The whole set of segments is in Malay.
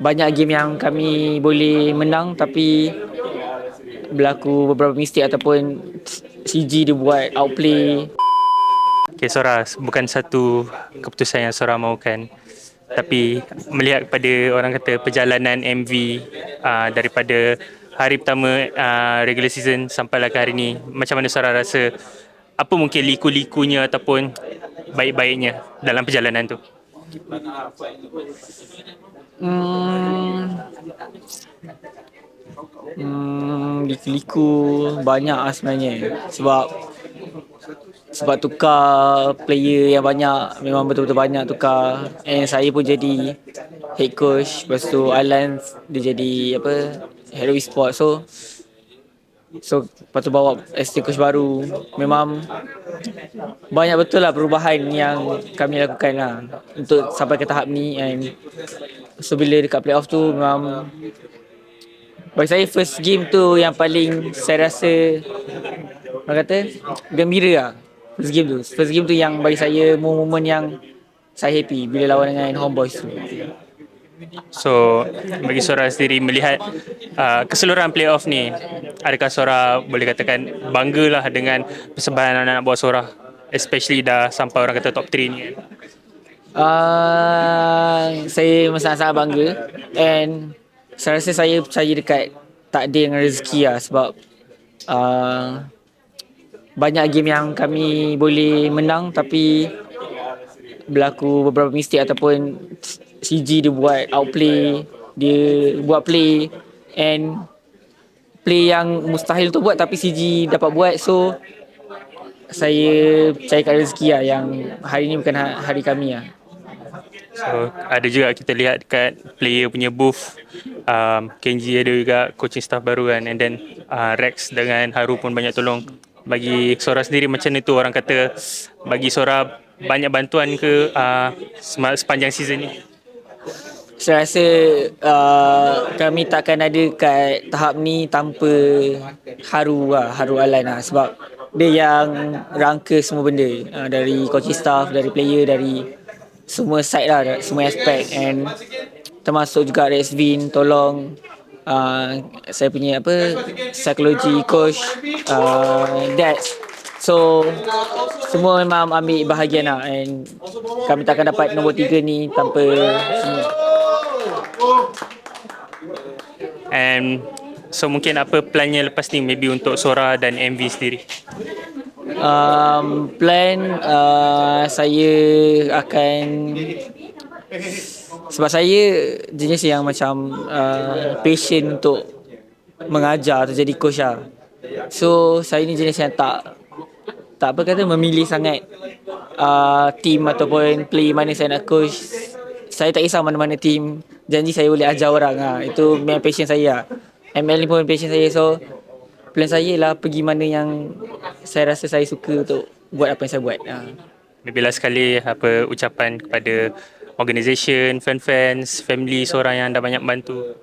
banyak game yang kami boleh menang tapi berlaku beberapa mistake ataupun CG dia buat outplay Okay, Sora, bukan satu keputusan yang Sora mahukan. Tapi melihat kepada orang kata perjalanan MV uh, daripada hari pertama uh, regular season sampailah ke hari ni, macam mana Sora rasa apa mungkin liku-likunya ataupun baik-baiknya dalam perjalanan tu? Hmm, hmm liku-liku banyak lah sebenarnya. Sebab sebab tukar player yang banyak memang betul-betul banyak tukar. And saya pun jadi head coach. Lepas tu Alan dia jadi apa head of sport so so lepas tu bawa assistant coach baru. Memang banyak betul lah perubahan yang kami lakukan lah untuk sampai ke tahap ni. And so bila dekat playoff tu memang bagi saya first game tu yang paling saya rasa orang kata gembira lah. First game tu. First game tu yang bagi saya moment yang saya happy bila lawan dengan homeboys tu. So bagi Sora sendiri melihat uh, keseluruhan playoff ni adakah Sora boleh katakan banggalah dengan persembahan anak-anak buah Sora? Especially dah sampai orang kata top 3 ni Uh, saya sangat-sangat bangga and saya rasa saya percaya dekat takdir dengan rezeki lah sebab uh, banyak game yang kami boleh menang tapi berlaku beberapa mistake ataupun CG dia buat outplay dia buat play and play yang mustahil tu buat tapi CG dapat buat so saya percaya kat rezeki lah yang hari ni bukan ha-, hari kami lah. So ada juga kita lihat dekat player punya booth um, Kenji ada juga coaching staff baru kan. And then uh, Rex dengan Haru pun banyak tolong bagi Sora sendiri. Macam itu orang kata bagi Sora banyak bantuan ke uh, sepanjang season ni? Saya rasa uh, kami takkan ada kat tahap ni tanpa Haru lah, Haru Alan lah. Sebab dia yang rangka semua benda. Uh, dari coaching staff, dari player, dari semua side lah semua aspek and termasuk juga Resvin tolong uh, saya punya apa psikologi coach uh, dad so semua memang ambil bahagian lah and kami takkan dapat nombor tiga ni tanpa semua. And so mungkin apa plannya lepas ni? Maybe untuk Sora dan MV sendiri um, plan uh, saya akan sebab saya jenis yang macam uh, passion untuk mengajar atau jadi coach lah. So saya ni jenis yang tak tak apa kata memilih sangat uh, team ataupun play mana saya nak coach. Saya tak kisah mana-mana team. Janji saya boleh ajar orang lah. Itu memang passion saya lah. ML ni pun passion saya. So plan saya lah pergi mana yang saya rasa saya suka untuk buat apa yang saya buat. Ha. Maybe last sekali apa ucapan kepada organisation, fan-fans, family seorang yang dah banyak bantu.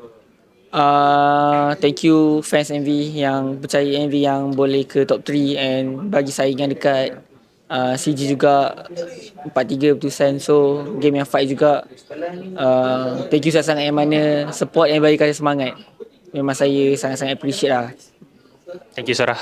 Uh, thank you fans MV yang percaya MV yang boleh ke top 3 and bagi saingan dekat uh, CG juga 4-3 keputusan so game yang fight juga uh, thank you sangat-sangat yang mana support yang bagi saya semangat memang saya sangat-sangat appreciate lah Thank you, Sarah.